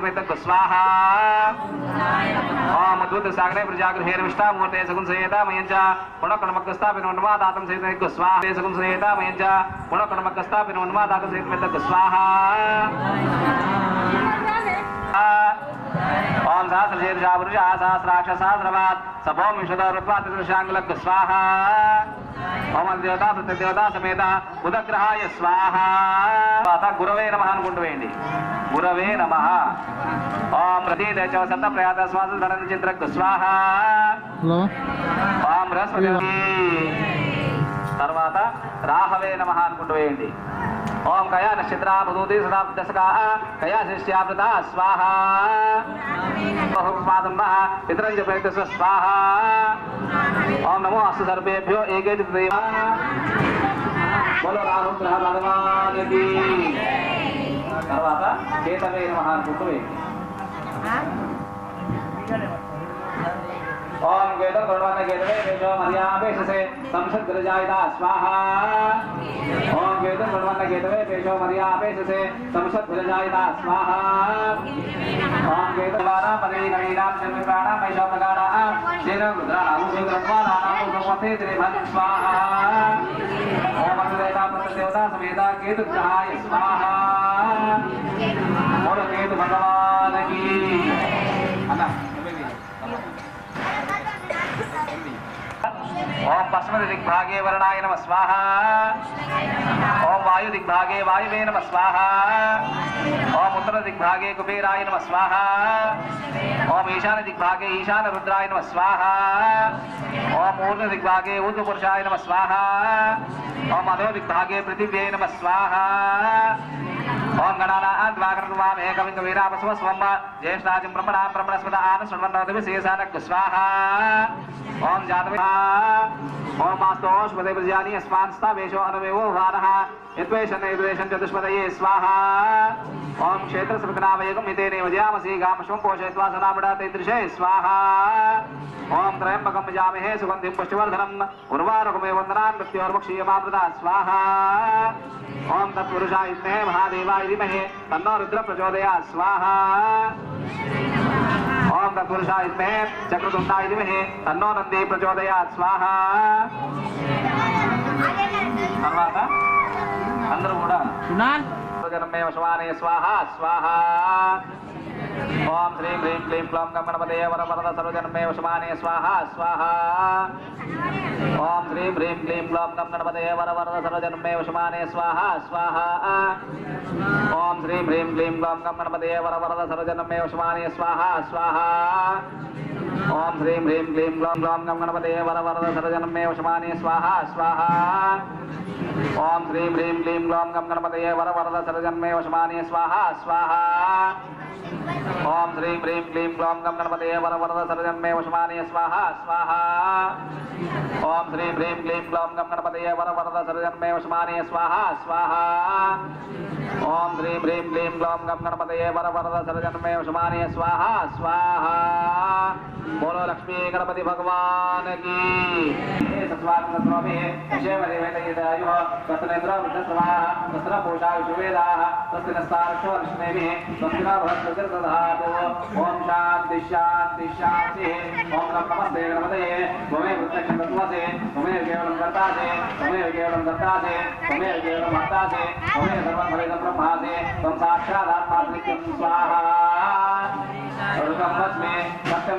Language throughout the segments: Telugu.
कृत स्वाहा। ओम दूत सागरे प्रजाग्र हेरविष्टा मूर्ते सगुन सहेता मयंच पिन उन्मा दातम सहित एक स्वाहा। ते सगुन सहेता मयंच पिन उन्मा दातम सहित एक स्वाहा। విశ్వదృత్వాత్ దృశాంగులకు స్వాహ దేవత ప్రత్యదేవత సమేత ఉదగ్రహాయ స్వాహ. గురవే నమ అనుకుంటూ వేయండి. గురవే నమ. ఓం ప్రతీత సత ప్రయాత శ్వాస ధరణ చిత్రకు స్వాహ. ఓం బృహస్పతి తర్వాత రాహవే నమ అనుకుంటూ వేయండి. ఓం కయా నక్షత్ర భూతి సదా దశకా కయా శిష్యామృత స్వాహ. పాదం పితరం చ ప్రయత్న స్వాహ. ఓం నమో అస్తు సర్వేభ్యో ఏకే బోలో రాహుగ్రహ భగవానికి తర్వాత చేతవే నమ అనుకుంటూ వేయండి ओम वेद प्रणवन गेदवे तेजो मर्यावेश से संसद जायदा स्वाहा। ओम वेद प्रणवन गेदवे तेजो मर्यावेश से संसद जायदा स्वाहा। ओम वेद द्वारा मरे गणीराम चंद्र प्राणा मैशो प्रगाणा शेर रुद्रा आहुति ब्रह्माना नाम गोपते त्रिभन स्वाहा। ओम अंगदेवता पत्र देवता समेता केतु ग्रहाय स्वाहा। और केतु भगवान। ఓం పశ్చిమ దిగ్భాగే వరణాయ నమ. స్వాహ ఓం వాయు దిగ్భాగే వాయువే నమ స్వాహ. ఓం ఉత్తర దిగ్భాగే కుబేరాయ నమ స్వాహ. ఓం ఈశాన దిగ్భాగే ఈశాన రుద్రాయ నమ స్వాహ. ఓం ఊర్ధ దిగ్భాగే ఊర్ధ పురుషాయ నమ స్వాహ. ఓం అధో దిగ్భాగే పృథివ్యై నమ స్వాహ. ओम गणाना द्वाकर्णवाम एकविंग वीरापस्व स्वम ज्येष्ठाजिं ब्रह्मणा ब्रह्मणस्पद आन शृण्वन्नोदिवि शेषानक् स्वाहा। ओम जातवे ओम मास्तोष्पदे प्रजानि अस्मान्स्ता वेशो अनुमेवो वारः यद्वेषन् यद्वेषन् चतुष्पदये स्वाहा ओम क्षेत्र सृगनामयकं हितेने वज्यामसि गामश्वं पोषयित्वा सनामडा तैदृशे स्वाहा ओम त्रयम्बकं भजामहे सुगन्धिं पुष्टिवर्धनम् उर्वारुकमे वन्दनान् मृत्योर्मुक्षीयमामृता स्वाहा ओम तत्पुरुषाय विद्महे महादेवाय धीमहि तन्नो रुद्र प्रचोदयात् स्वाहा ओम तत्पुरुषाय विद्महे चक्रतुण्डाय धीमहि तन्नो నంది ప్రచోదయాత్ స్వాహ తర్వాత అందరూ కూడా సునాన్ జనమే వశవానే స్వాహ స్వాహ ఓం శ్రీం హ్రీం క్లీం క్లౌం గం గణపతే వర వరద సర్వజన్మే వశమానే స్వాహ స్వాహ ఓం శ్రీం హ్రీం క్లీం క్లౌం గం గణపతే వర వరద సర్వజన్మే వశమానే స్వాహ స్వాహ ఓం శ్రీం హ్రీం క్లీం క్లౌం గం గణపతే వర వరద సర్వజన్మే వశమానే స్వాహ స్వాహ ओम श्रीं ह्रीं क्लीं ग्लौं ग्लौं गं गणपते वरवरद सरजनं मे वशमाने स्वाहा स्वाहा। ओम श्रीं ह्रीं क्लीं ग्लौं गं गणपते वरवरद सरजनं मे वशमाने स्वाहा स्वाहा। ओम श्रीं ह्रीं क्लीं ग्लौं गं गणपते वरवरद सरजनं मे वशमाने स्वाहा स्वाहा। ओम श्रीं ह्रीं क्लीं ग्लौं गं गणपते वरवरद सरजनं मे वशमाने स्वाहा स्वाहा। ओम श्रीं ह्रीं क्लीं ग्लौं गं गणपते वरवरद सरजनं मे वशमाने स्वाहा स्वाहा। बोलो लक्ष्मी, गणपति भगवान की। ओम शांति शांति शांति ओम नमस्ते गणपते भूमि वृत्तमसे भूमि केवलम कर्ता से भूमि केवलम कर्ता से भूमि केवलम भक्ता से भूमि सर्वं भवेदं ब्रह्मा से त्वं साक्षात् आत्मा स्वाहा। सर्वं वच्मि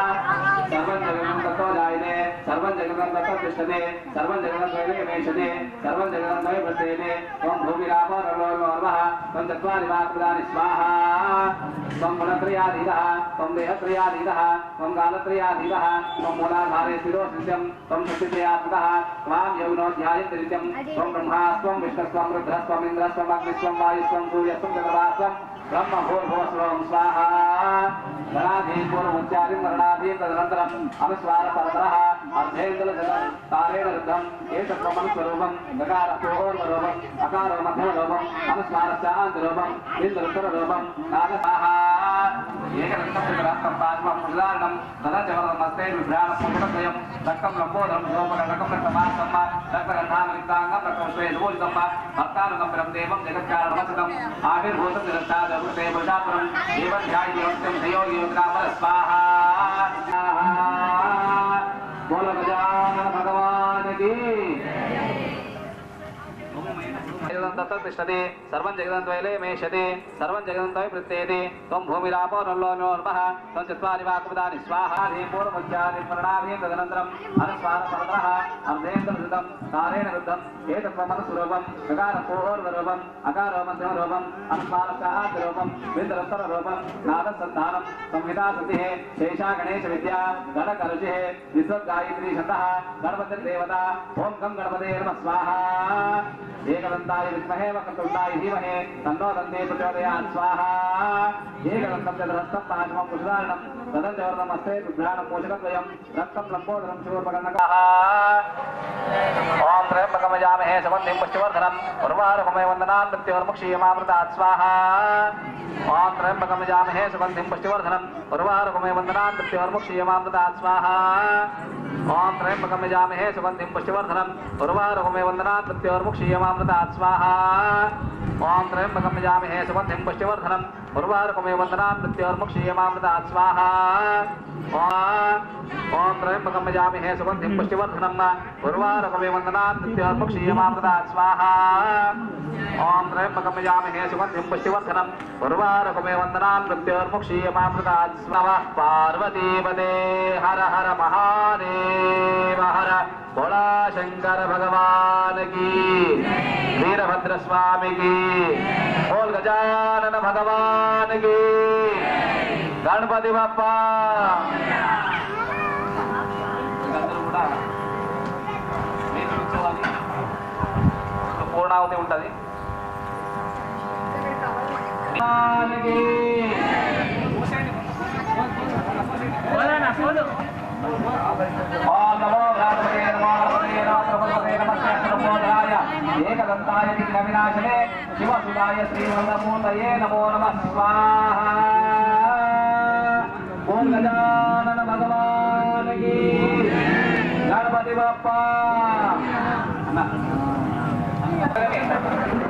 啊！好，谢谢啊。सर्वं जगदन्ताय तिष्ठते सर्वं जगदन्ताय मेषते सर्वं जगदन्ताय प्रसयते त्वं भूमिरापो रवो नमः त्वं चत्वारि वाक्पदानि स्वाहा। त्वं गुणत्रयाधीरः त्वं देहत्रयाधीरः त्वं कालत्रयाधीरः त्वं मूलाधारे शिरोसृत्यं, त्वं शक्तित्रयात्मकः त्वां यौनो ओम त्वं ब्रह्मास्त्वं, विष्णुस्त्वं रुद्रस्त्वम् इन्द्रस्त्वम् अग्निस्त्वं, वायुस्त्वं, सूर्यस्त्वं, जगदास्त्वं ब्रह्म भूर्भुवस्वं स्वाहा गणाधीपूर्वोच्चारिं गणाधीं तदनन्तरम् अनुस्वारपरतः అనుస్వార పరతరః అర్ధేంద్ర జగం తారేణ రుద్ధం ఏతత్వమను స్వరూపం గకార పూర్వరూపం అకారో మధ్యమరూపం అనుస్వారశ్చాంతరూపం ఇంద్రుత్తర రూపం నాగసాహ ఏకదంతం పాద్మం ఉదాహరణం తదచవరమస్తే విభ్రాణ పురుషద్వయం రక్తం లంబోదరం లోపల రకం రక్తమాసమ్మ రక్తగంధామలిప్తాంగం రక్తం శ్వేతమూలితమ్మ భక్తానుగంబరం దేవం జగత్కారణమసతం ఆవిర్భూతం జగత్తాదృతే పురుషాపురం ఏవం ధ్యాయ దేవత్యం ధయో యోగనామర స్వాహ జగదంత తిష్టతి సర్వం జగదంత్వైలే మేషతి సర్వం జగదంత్వై ప్రత్యేతి త్వం భూమిలాపో నల్లో నోర్మః త్వం చత్వారి వాకుపదాని స్వాహ పూర్వముఖ్యాది పూర్వముచ్చారి తదనంతరం అనుస్వార పరతరః అర్ధేంద్ర ధృతం కారేణ రుద్ధం ఏతత్వమనుస్వరూపం గకార పూర్వరూపం అకారో మధ్యమ రూపం అనుస్వార సహాత రూపం బిందరుత్తర రూపం నాద సంధానం సంహితా శుద్ధి శేషా గణేశ విద్యా గణకరుషి విద్వద్గాయత్రీ ఛందః గణపతి దేవత ఓం గం గణపతే నమ స్వాహ ఏకదంతాయ విద్మహే వక్రతుండాయ ధీమహే తన్నో దంతే ప్రచోదయాత్ స్వాహా ఏకదంతం చతురస్తం పాశమం పుష్పారణం తదంచవర్ణమస్తే బిభ్రాణం పోషకద్వయం రక్తం లంబోదరం శూర్పకర్ణకः ఓం महे समन्धिं पुष्टिवर्धनम्। उर्वारुहमय वन्दनान् मृत्युर्मुक्षीयमामृतात् स्वाहा। ॐ त्र्यम्बकं जामहे सुगन्धिं पुष्टिवर्धनम्। उर्वारुहमय वन्दनान् मृत्युर्मुक्षीयमामृतात् स्वाहा। ओम त्र्यंबकम यजामहे सुगन्धिं पुष्टिवर्धनम्। उर्वारुकमे वन्दनात् प्रत्योर्मुक्षीयमामृतात्। स्वाहा। ओम त्र्यंबकम यजामहे सुगन्धिं पुष्टिवर्धनम्। उर्वारुकमे वन्दनात् प्रत्योर्मुक्षीयमामृतात्। स्वाहा। ओम त्र्यंबकम यजामहे सुगन्धिं पुष्टिवर्धनम्। उर्वारुकमे वन्दनात् प्रत्योर्मुक्षीयमामृतात्। स्वाहा। త్రయంబకం యజామహే సుగంధిం పుష్టివర్ధనం ఉర్వారుహమే వందనాన్ మృత్యోర్ముక్షీయమామృతాత్ స్వాహా పార్వతీపదే హర హర మహాదేవ హర భోళా శంకర భగవాన్ की వీరభద్ర స్వామి की బోల్ గజానన భగవాన్ की గణపతి బప్ప అందరూ కూడా మీరు కూర్చోవాలి ఒక పూర్ణావతి ఉంటుంది భగవాన్ की ఓం నమో భగవతే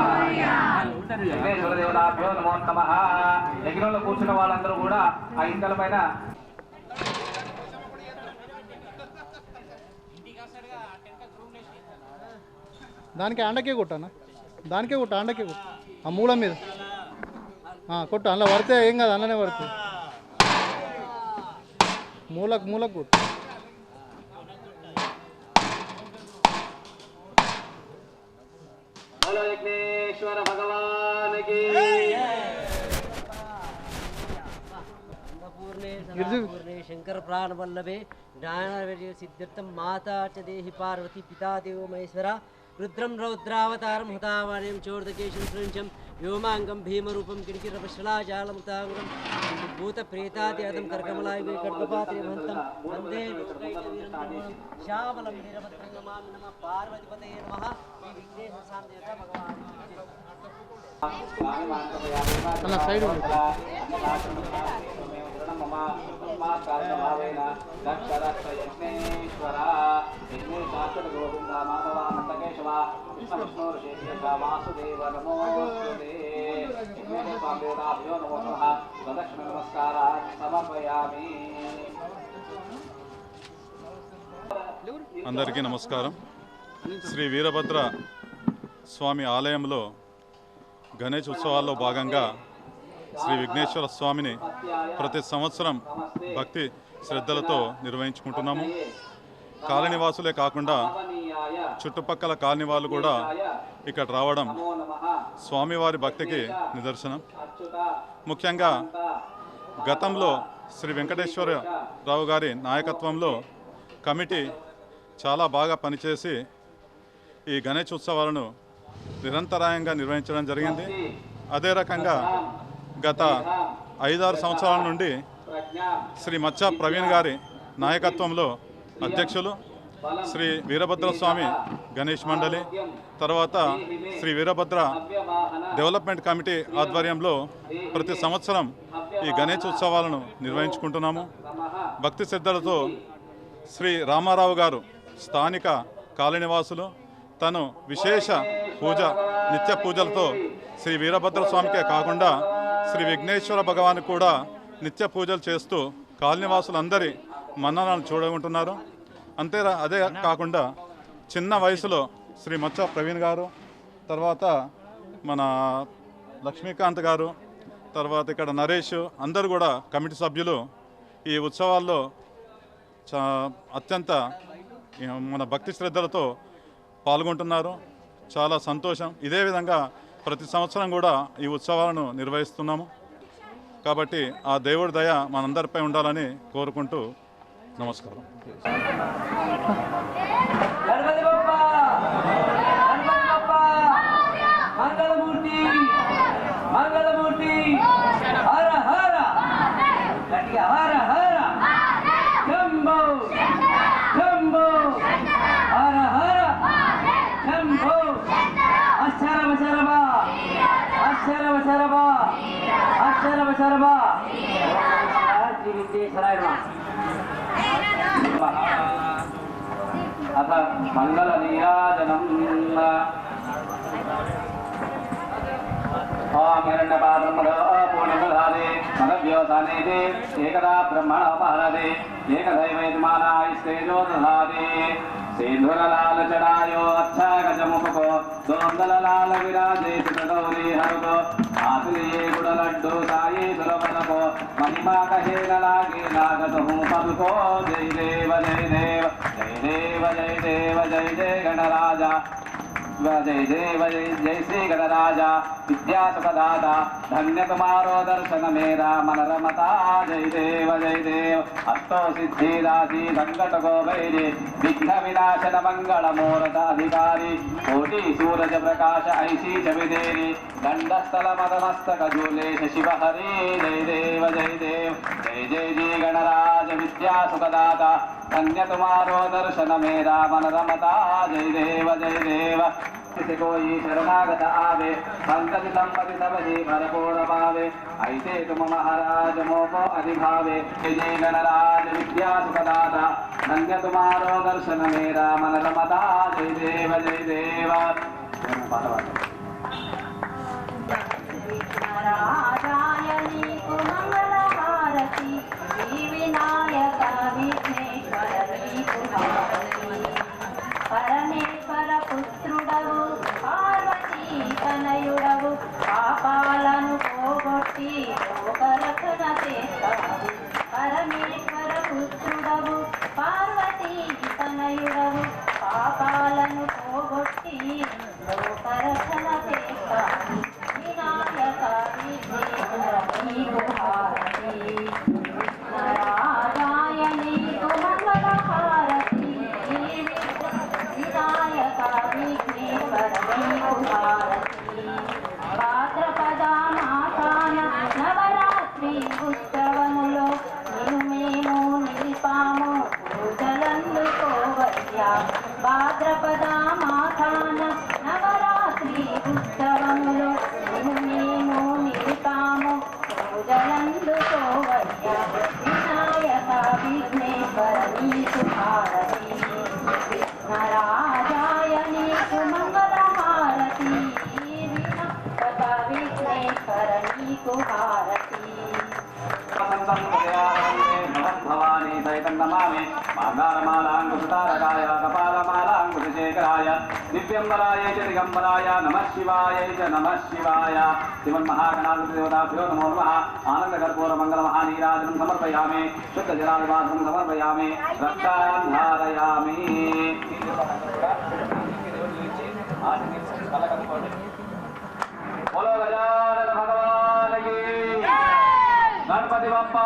కూర్చున్న వాళ్ళందరూ కూడా ఆ ఇంకల పైన దానికి అండకే కొట్టానా? దానికే కొట్టు అండకే కొట్టు. ఆ మూలం మీద. ఆ, కొట్టు అందులో పడితే ఏం కాదు అందులోనే పడుతుంది మూలకు మూలకు కొట్టు. విఘ్నేశ్వర భగవాన్. శంకర ప్రాణవల్లభే జ్ఞానవర్య సిద్ధార్థం మాతా చ దేహి పార్వతి పితా దేవో మహేశ్వర రుద్రం రౌద్రావతారం హుతావాణ్యం చోర్దకేశం సృంచం వ్యోమాంగం భీమరూపం కిడికిరపశలాజాలముతాంగురం భూతప్రేతాదిరథం కర్కమలాయుగే ఖడ్గపాత్రిమంతం వందే శ్యామలం వీరభద్రం నమ పార్వతిపతయే నమ శ్రీ విఘ్నేశ్వర స్వామి దేవత భగవాన్ సైడ్ కారణభావేన యజ్ఞేశ్వర గోవింద మాధవ నందకేశవ కృష్ణ విష్ణు వాసుదేవ నమో ప్రదక్షిణ సమర్పయామి అందరికీ నమస్కారం. శ్రీ వీరభద్ర స్వామి ఆలయంలో గణేష్ ఉత్సవాల్లో భాగంగా శ్రీ విఘ్నేశ్వర స్వామిని ప్రతి సంవత్సరం భక్తి శ్రద్ధలతో నిర్వహించుకుంటున్నాము. కాలనివాసులే కాకుండా చుట్టుపక్కల కాలనీ వాళ్ళు కూడా ఇక్కడ రావడం స్వామివారి భక్తికి నిదర్శనం. ముఖ్యంగా గతంలో శ్రీ వెంకటేశ్వరరావు గారి నాయకత్వంలో కమిటీ చాలా బాగా పనిచేసి ఈ గణేష్ ఉత్సవాలను నిరంతరాయంగా నిర్వహించడం జరిగింది. అదే రకంగా గత ఐదారు సంవత్సరాల నుండి శ్రీ మచ్చ ప్రవీణ్ గారి నాయకత్వంలో అధ్యక్షులు శ్రీ వీరభద్రస్వామి గణేష్ మండలి తర్వాత శ్రీ వీరభద్ర డెవలప్మెంట్ కమిటీ ఆధ్వర్యంలో ప్రతి సంవత్సరం ఈ గణేష్ ఉత్సవాలను నిర్వహించుకుంటున్నాము. భక్తి శ్రద్ధలతో శ్రీ రామారావు గారు స్థానిక కాలనివాసులు తను విశేష పూజ నిత్య పూజలతో శ్రీ వీరభద్ర స్వామికే కాకుండా శ్రీ విఘ్నేశ్వర భగవాన్ కూడా నిత్య పూజలు చేస్తూ కాలనివాసులందరి మన్ననాలు చూడకుంటున్నారు అంతే అదే కాకుండా చిన్న వయసులో శ్రీ మచ్చ ప్రవీణ్ గారు తర్వాత మన లక్ష్మీకాంత్ గారు తర్వాత ఇక్కడ నరేష్ అందరూ కూడా కమిటీ సభ్యులు. ఈ ఉత్సవాల్లో అత్యంత మన భక్తి శ్రద్ధలతో పాల్గొంటున్నారు. చాలా సంతోషం. ఇదే విధంగా ప్రతి సంవత్సరం కూడా ఈ ఉత్సవాలను నిర్వహిస్తున్నాము. కాబట్టి ఆ దేవుడి దయ మనందరిపై ఉండాలని కోరుకుంటూ నమస్కారం గణపతి బప్ప గణపతి బప్ప మంగళమూర్తి మంగళమూర్తి హర హర గట్టిగా హర హర శంభో శంభో హర హర శంభో అక్షరమ శరభ అక్షరమ శరభ అక్షరమ శరభ శ్రీ విద్యేశ్వరాయ నమః అథ మంగళ నీరాజనం ఓం హిరణ్యపాదం పూర్ణమధాదే మదవ్యోసానేదే ఏకదా బ్రహ్మణోపహరదే ఏకదైవేతి మానాయిస్తేజో దధాదే సేంధురలాలచడాయో అచ్చాగజముఖో దోందలలాల విరాజే గౌరీ హరుగో ఆతులియే గుడలడ్డు సాయి సురవనకో మహిమా కహేన లాగే నాగతు పదుకో జై దేవ జై దేవ జై దేవ జై దేవ జై జయ గణరాజా. జయ దేవ జయ జయ శ్రీ గణరాజా. విద్యాసుఖదాత ధన్య కుమారో దర్శన మేరా మనరమతా. జయ దేవ జయ దేవ అష్టో సిద్ధి రాశి సంకట గోవైరి విఘ్న వినాశన మంగళ మూరత అధికారి కోటి సూరజ ప్రకాశ ఐశీ చవిదేరి దండస్థల మదమస్తక జూలేశ శివ హరి జయ దేవ జయ దేవ జయ జయ विद्या सुखदाता धन्य तुम्हारो दर्शन मेरा मन रमता जय देव जय देव किसी को ये शरणागत आवे पंकज संपति सब ही भरपूर्ण पावे ऐसे तुम महाराज मोको अधिभावे। जय गणराज विद्या सुखदाता धन्य तुम्हारो दर्शन मेरा मन रमता जय देव जय देव राजा see. నమామి మాంగారమాలాంకుశతారకాయ కపాలమాలాంకుశేఖరాయ దివ్యంబరాయ చ దిగంబరాయ నమ శివాయ చ నమ శివాయ శివన్మహాగణాధిపతి దేవతాభ్యో నమో నమ ఆనందకర్పూర మంగళ మహానీరాజనం సమర్పయామి శుద్ధ జలాదివాసనం సమర్పయామి రక్షాన్ ధారయామి बोलो गजानन भगवान की गणपति बप्पा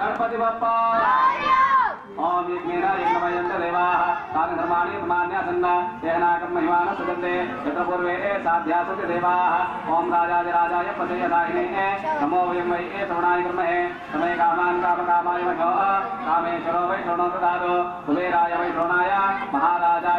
गणपति बप्पा महिमान सजन्ते यत्र पूर्वे साध्यासुति देवाः। ओम राजाधिराजाय पतयदाहिने नमो वयं वै ए श्रवणाय कृमहे समय कामान्, कामकामाय महो कामेश्वरो वै श्रवणो ददातु कुबेराय वै श्रवणाय महाराजाय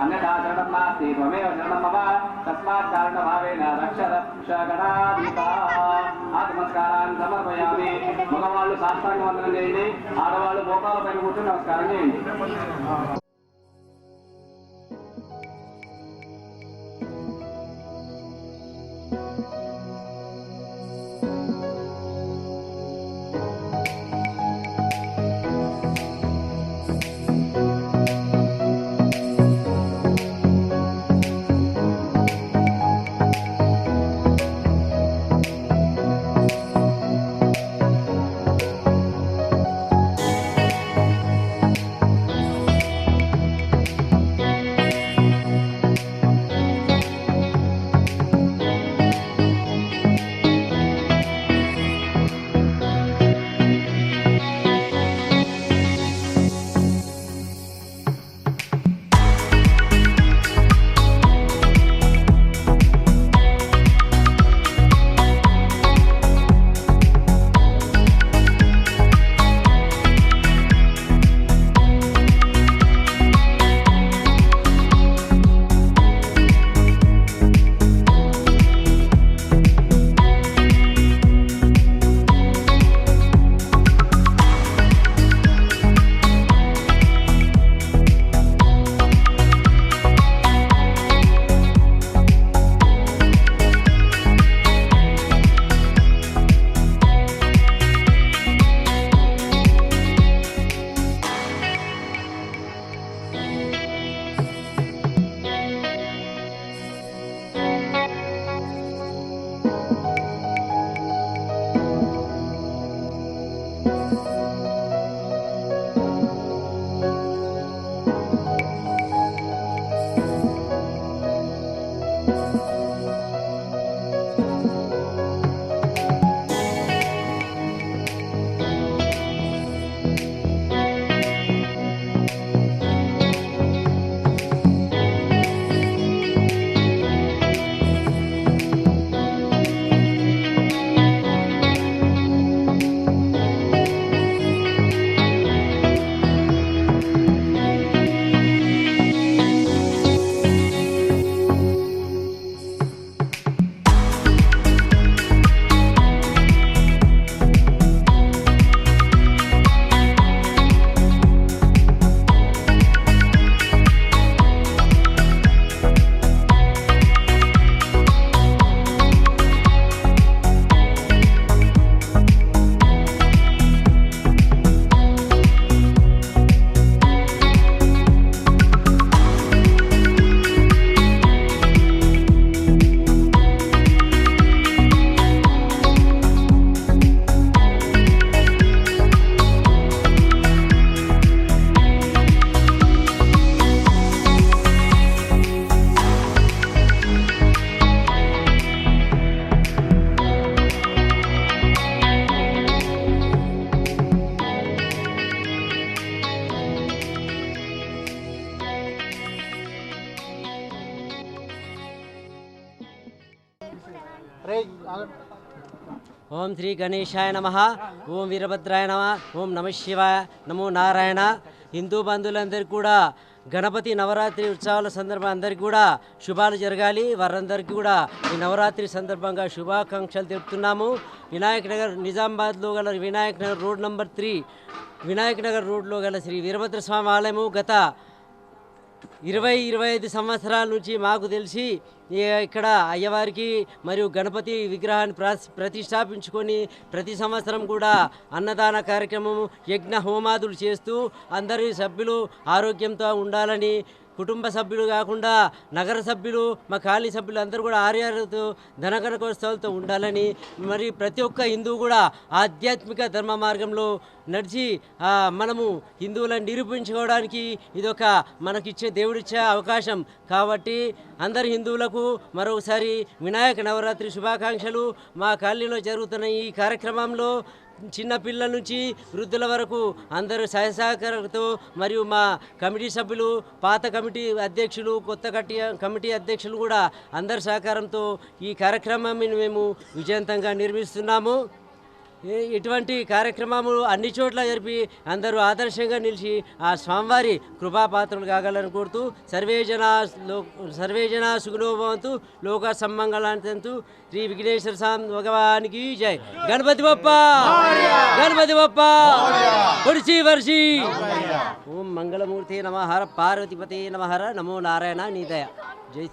अन्यथा शरणं नास्ति त्वमेव शरणं मम तस्मात् कारणभावेन रक्ष रक्ष गणाधिपा ఆత్మస్కారాన్ని సమర్పయామి మగవాళ్ళు సాష్టాంగ వందనం చేయండి ఆడవాళ్ళు మోకాల పైన కూర్చొని నమస్కారం చేయండి ఓం శ్రీ గణేశాయ నమ ఓం వీరభద్రాయ నమ ఓం నమ శివాయ నమో నారాయణ. హిందూ బంధువులందరికీ కూడా గణపతి నవరాత్రి ఉత్సవాల సందర్భంగా అందరికీ కూడా శుభాలు జరగాలి. వారందరికీ కూడా ఈ నవరాత్రి సందర్భంగా శుభాకాంక్షలు తెలుపుతున్నాము. వినాయక్ నగర్ నిజామాబాద్లో గల Vinayak Nagar road number three Vinayak Nagar రోడ్లో గల శ్రీ వీరభద్ర స్వామి ఆలయము గత ఇరవై ఇరవై ఐదు సంవత్సరాల నుంచి మాకు తెలిసి ఇక్కడ అయ్యవారికి మరియు గణపతి విగ్రహాన్ని ప్ర- ప్రతిష్టాపించుకొని ప్రతి సంవత్సరం కూడా అన్నదాన కార్యక్రమం యజ్ఞ హోమాదులు చేస్తూ అందరి సభ్యులు ఆరోగ్యంతో ఉండాలని కుటుంబ సభ్యులు కాకుండా నగర సభ్యులు మా కాలనీ సభ్యులు అందరూ కూడా ఆర్యాలతో ధనకనకోత్సవాలతో ఉండాలని మరి ప్రతి ఒక్క హిందువు కూడా ఆధ్యాత్మిక ధర్మ మార్గంలో నడిచి మనము హిందువులను నిరూపించుకోవడానికి ఇదొక మనకిచ్చే దేవుడిచ్చే అవకాశం. కాబట్టి అందరి హిందువులకు మరొకసారి వినాయక నవరాత్రి శుభాకాంక్షలు. మా కాలనీలో జరుగుతున్న ఈ కార్యక్రమంలో చిన్న పిల్లల నుంచి వృద్ధుల వరకు అందరూ సహసహకారంతో మరియు మా కమిటీ సభ్యులు పాత కమిటీ అధ్యక్షులు కొత్త కట్టి కమిటీ అధ్యక్షులు కూడా అందరి సహకారంతో ఈ కార్యక్రమాన్ని మేము విజయవంతంగా నిర్మిస్తున్నాము ఇటువంటి కార్యక్రమములు అన్ని చోట్ల జరిపి అందరూ ఆదర్శంగా నిలిచి ఆ స్వామివారి కృపాపాత్రలు కాగలని కోరుతూ సర్వేజనా సర్వేజనా లో సర్వే సుగుణోభవంతు లోక సమ్మంగళంతు శ్రీ విఘ్నేశ్వర స్వామి భగవానికి జై. గణపతి బప్ప గణపతి బప్ప పొడిచి వర్షి ఓం మంగళమూర్తి నమహర పార్వతిపతి నమహర నమో నారాయణ నీదయ జై శ్రీ